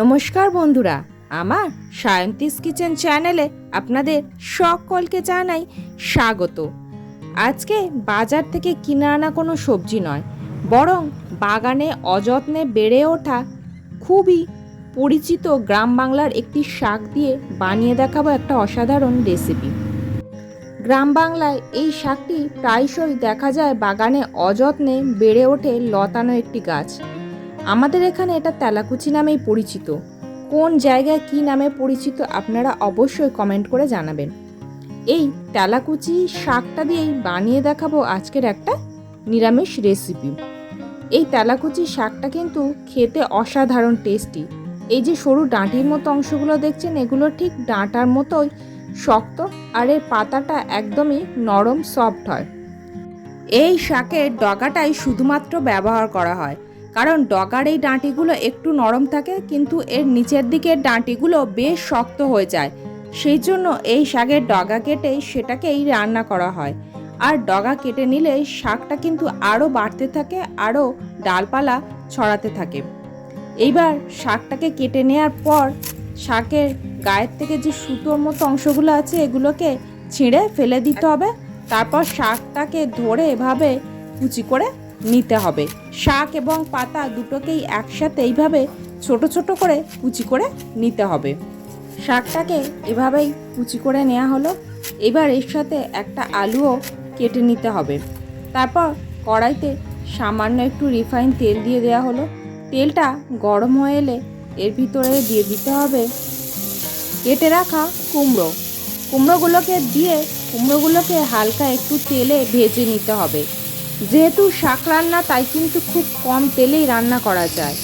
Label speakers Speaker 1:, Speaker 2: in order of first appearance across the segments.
Speaker 1: নমস্কার বন্ধুরা, আমার সায়ন্তিস কিচেন চ্যানেলে আপনাদের সকলকে জানাই স্বাগত। আজকে বাজার থেকে কিনে আনা কোনো সবজি নয়, বরং বাগানে অযত্নে বেড়ে ওঠা খুবই পরিচিত গ্রাম বাংলার একটি শাক দিয়ে বানিয়ে দেখাবো একটা অসাধারণ রেসিপি গ্রাম বাংলায় এই শাকটি প্রায়শই দেখা যায় বাগানে অযত্নে বেড়ে ওঠে লতানো একটি গাছ। আমাদের এখানে এটা তেলাকুচি নামেই পরিচিত। কোন জায়গায় কি নামে পরিচিত আপনারা অবশ্যই কমেন্ট করে জানাবেন। এই তেলাকুচি শাকটা দিয়েই বানিয়ে দেখাবো আজকের একটা নিরামিষ রেসিপি এই তেলাকুচি শাকটা কিন্তু খেতে অসাধারণ টেস্টি এই যে সরু ডাঁটির মতো অংশগুলো দেখছেন, এগুলো ঠিক ডাঁটার মতোই শক্ত আর এর পাতাটা একদমই নরম সফট হয়। এই শাকের ডগাটাই শুধুমাত্র ব্যবহার করা হয়। কারণ ডগার এই ডাঁটিগুলো একটু নরম থাকে, কিন্তু এর নিচের দিকের ডাঁটিগুলো বেশ শক্ত হয়ে যায়। সেই জন্য এই শাকের ডগা কেটে সেটাকেই রান্না করা হয়। আর ডগা কেটে নিলে শাকটা কিন্তু আরও বাড়তে থাকে, আরও ডালপালা ছড়াতে থাকে। এইবার শাকটাকে কেটে নেওয়ার পর শাকের গায়ের থেকে যে সুতোর মতো অংশগুলো আছে, এগুলোকে ছিঁড়ে ফেলে দিতে হবে। তারপর শাকটাকে ধরে এভাবে কুচি করে নিতে হবে। শাক এবং পাতা দুটোকেই একসাথে এইভাবে ছোট ছোট করে কুচি করে নিতে হবে। শাকটাকে এভাবেই কুচি করে নেওয়া হলো। এবার এর সাথে একটা আলুও কেটে নিতে হবে। তারপর কড়াইতে সামান্য একটু রিফাইন তেল দিয়ে দেওয়া হলো। তেলটা গরম হয়ে এলে এর ভিতরে দিয়ে দিতে হবে কেটে রাখা কুমড়ো। কুমড়োগুলোকে দিয়ে কুমড়োগুলোকে হালকা একটু তেলে ভেজে নিতে হবে। যেহেতু শাক রান্না, তাই কিন্তু খুব কম তেলেই রান্না করা যায়।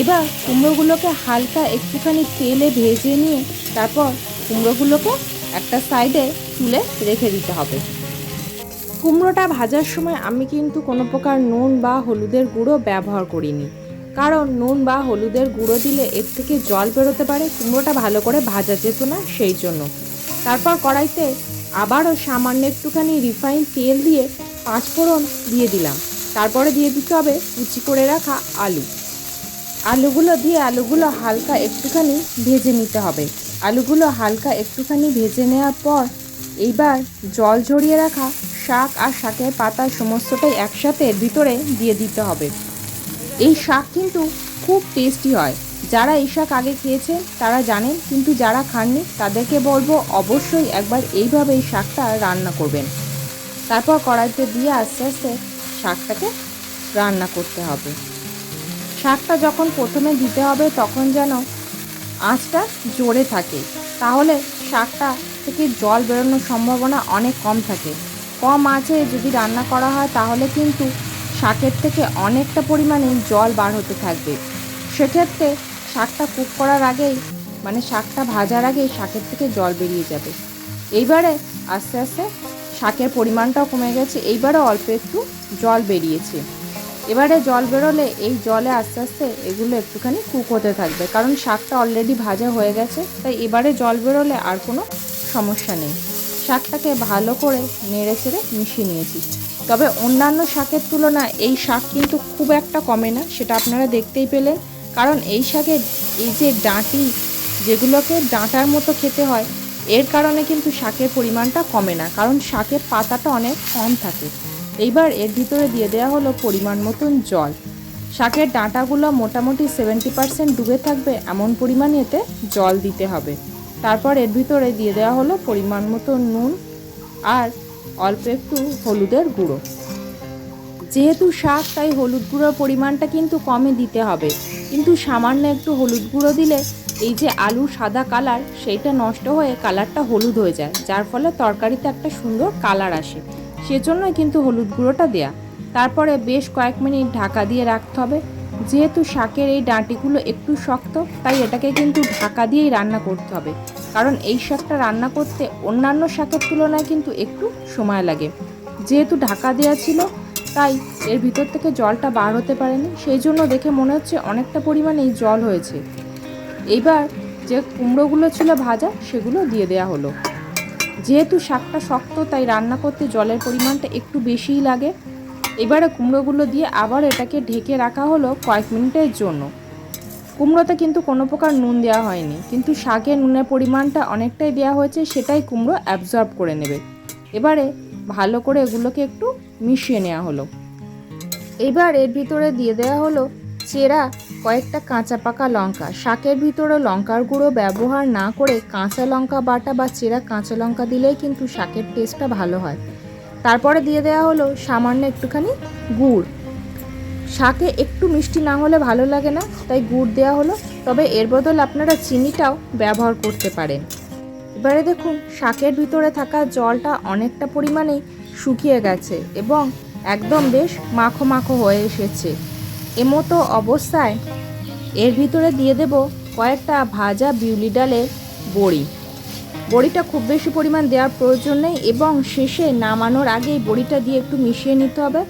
Speaker 1: এবার কুমড়োগুলোকে হালকা একটুখানি তেলে ভেজে নিয়ে তারপর কুমড়োগুলোকে একটা সাইডে তুলে রেখে দিতে হবে। কুমড়োটা ভাজার সময় আমি কিন্তু কোনো প্রকার নুন বা হলুদের গুঁড়ো ব্যবহার করিনি। কারণ নুন বা হলুদের গুঁড়ো দিলে এর থেকে জল বেরোতে পারে, কুমড়োটা ভালো করে ভাজা যেত না সেই জন্য। তারপর কড়াইতে আবারও সামান্য একটুখানি রিফাইন তেল দিয়ে পাঁচফোড়ন দিয়ে দিলাম। তারপরে দিয়ে দিতে হবে কুচি করে রাখা আলু। আলুগুলো দিয়ে আলুগুলো হালকা একটুখানি ভেজে নিতে হবে। আলুগুলো হালকা একটুখানি ভেজে নেওয়ার পর এইবার জল ঝরিয়ে রাখা শাক আর শাকের পাতা সমস্তটাই একসাথে ভিতরে দিয়ে দিতে হবে। এই শাক কিন্তু খুব টেস্টি হয়। যারা এই শাক আগে খেয়েছেন, তারা জানেন, কিন্তু যারা খাননি, তাদেরকে বলব অবশ্যই একবার এইভাবে এই শাকটা রান্না করবেন। তারপর কড়াইতে দিয়ে আস্তে আস্তে শাকটাকে রান্না করতে হবে। শাকটা যখন প্রথমে দিতে হবে তখন যেন আঁচটা জোরে থাকে, তাহলে শাকটা থেকে জল বেরোনোর সম্ভাবনা অনেক কম থাকে। কম আঁচে যদি রান্না করা হয় তাহলে কিন্তু শাকের থেকে অনেকটা পরিমাণে জল বার হতে থাকবে। সেক্ষেত্রে শাকটা কুক করার আগেই মানে শাকটা ভাজার আগেই শাকের থেকে জল বেরিয়ে যাবে। এইবারে আস্তে আস্তে শাকের পরিমাণটাও কমে গেছে। এইবারে অল্প একটু জল বেরিয়েছে। এবারে জল বেরোলে এই জলে আস্তে আস্তে এগুলো একটুখানি কুক হতে থাকবে। কারণ শাকটা অলরেডি ভাজা হয়ে গেছে, তাই এবারে জল বেরোলে আর কোনো সমস্যা নেই। শাকটাকে ভালো করে নেড়ে চেড়ে মিশিয়ে নিয়েছি। তবে অন্যান্য শাকের তুলনায় এই শাক কিন্তু খুব একটা কমে না, সেটা আপনারা দেখতেই পেলেন। কারণ এই শাকের এই যে ডাঁটি, যেগুলোকে ডাঁটার মতো খেতে হয় এর কারণে কিন্তু শাকের পরিমাণটা কমে না, কারণ শাকের পাতাটা অনেক কম থাকে। এইবার এর ভিতরে দিয়ে দেওয়া হলো পরিমাণ মতন জল। শাকের ডাঁটাগুলো মোটামুটি সেভেন্টি পার্সেন্ট ডুবে থাকবে এমন পরিমাণে এতে জল দিতে হবে। তারপর এর ভিতরে দিয়ে দেওয়া হলো পরিমাণ মতো নুন আর অল্প একটু হলুদের গুঁড়ো। যেহেতু শাক, তাই হলুদ গুঁড়োর পরিমাণটা কিন্তু কমে দিতে হবে। কিন্তু সামান্য একটু হলুদ গুঁড়ো দিলে এই যে আলু সাদা কালার, সেইটা নষ্ট হয়ে কালারটা হলুদ হয়ে যায়, যার ফলে তরকারিতে একটা সুন্দর কালার আসে। সেজন্যই কিন্তু হলুদ গুঁড়োটা দেয়া। তারপরে বেশ কয়েক মিনিট ঢাকা দিয়ে রাখতে হবে। যেহেতু শাকের এই ডাঁটিগুলো একটু শক্ত, তাই এটাকে কিন্তু ঢাকা দিয়েই রান্না করতে হবে। কারণ এই শাকটা রান্না করতে অন্যান্য শাকের তুলনায় কিন্তু একটু সময় লাগে। যেহেতু ঢাকা দেওয়া ছিল, তাই এর ভিতর থেকে জলটা বার হতে পারেনি। সেই জন্য দেখে মনে হচ্ছে অনেকটা পরিমাণেই জল হয়েছে। এইবার যে কুমড়োগুলো ছিল ভাজা, সেগুলো দিয়ে দেওয়া হলো। যেহেতু শাকটা শক্ত, তাই রান্না করতে জলের পরিমাণটা একটু বেশিই লাগে। এবারে কুমড়োগুলো দিয়ে আবার এটাকে ঢেকে রাখা হলো কয়েক মিনিটের জন্য। কুমড়োতে কিন্তু কোনো প্রকার নুন দেওয়া হয়নি, কিন্তু শাকে নুনের পরিমাণটা অনেকটাই দেওয়া হয়েছে, সেটাই কুমড়ো অ্যাবজর্ব করে নেবে। এবারে ভালো করে এগুলোকে একটু মিশিয়ে নেওয়া হলো। এবার এর ভিতরে দিয়ে দেওয়া হলো চেরা কয়েকটা কাঁচা পাকা লঙ্কা, শাকের ভিতরে লঙ্কার গুঁড়ো ব্যবহার না করে কাঁচা লঙ্কা বাটা বা চেরা কাঁচা লঙ্কা দিলেই কিন্তু শাকের টেস্টটা ভালো হয়। তারপরে দিয়ে দেওয়া হলো সামান্য একটুখানি গুড়। শাকে একটু মিষ্টি না হলে ভালো লাগে না, তাই গুড় দেওয়া হলো। তবে এর বদল আপনারা চিনিটাও ব্যবহার করতে পারেন। এবারে দেখুন, শাকের ভিতরে থাকা জলটা অনেকটা পরিমাণেই শুকিয়ে গেছে এবং একদম বেশ মাখো মাখো হয়ে এসেছে। এমতো অবস্থায় এর ভিতরে দিয়ে দেব কয়েকটা ভাজা বিউলি ডালের বড়ি। বড়িটা খুব বেশি পরিমাণ দেওয়ার প্রয়োজন নেই এবং শেষে নামানোর আগেই বড়িটা দিয়ে একটু মিশিয়ে নিতে হবে।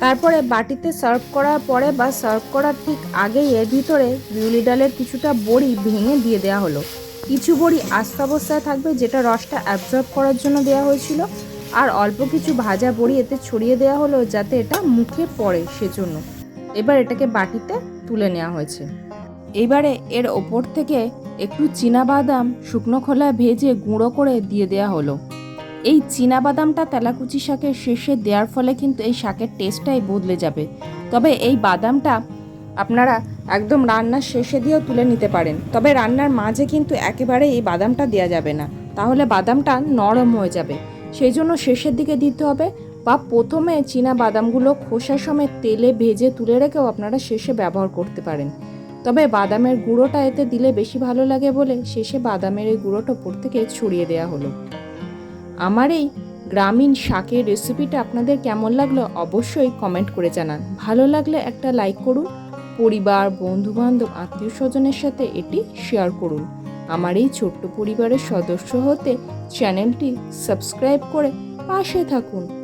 Speaker 1: তারপরে বাটিতে সার্ভ করার পরে বা সার্ভ করার ঠিক আগেই এর ভিতরে বিউলি ডালের কিছুটা বড়ি ভেঙে দিয়ে দেওয়া হলো। কিছু বড়ি আস্ত অবস্থায় থাকবে যেটা রসটা অ্যাবজর্ব করার জন্য দেওয়া হয়েছিল। আর অল্প কিছু ভাজা বড়ি এতে ছড়িয়ে দেওয়া হলো যাতে এটা মুখে পড়ে সেজন্য। এবার এটাকে বাটিতে তুলে নেওয়া হয়েছে। এবারে এর ওপর থেকে একটু বাদাম শুকনো খোলা ভেজে গুঁড়ো করে দিয়ে দেওয়া হলো। এই বাদামটা তেলাকুচি শাকের শেষে দেওয়ার ফলে কিন্তু এই শাকের টেস্টটাই বদলে যাবে। তবে এই বাদামটা আপনারা একদম রান্নার শেষে দিয়েও তুলে নিতে পারেন। তবে রান্নার মাঝে কিন্তু একেবারে এই বাদামটা দেওয়া যাবে না। তাহলে বাদামটা নরম হয়ে যাবে। সেই জন্য শেষের দিকে দিতে হবে বা প্রথমে চীনা বাদামগুলো খোসা সমেত তেলে ভেজে তুলে রেখেও আপনারা শেষে ব্যবহার করতে পারেন। তবে বাদামের গুঁড়োটা এতে দিলে বেশি ভালো লাগে বলে শেষে বাদামের এই গুঁড়োটা উপর থেকে ছড়িয়ে দেওয়া হলো। আমার এই গ্রামীণ শাকের রেসিপিটা আপনাদের কেমন লাগল অবশ্যই কমেন্ট করে জানান। ভালো লাগলে একটা লাইক করুন, পরিবার, বন্ধুবান্ধব আত্মীয় স্বজনের সাথে এটি শেয়ার করুন। আমার এই ছোট্ট পরিবারের সদস্য হতে চ্যানেলটি সাবস্ক্রাইব করে পাশে থাকুন।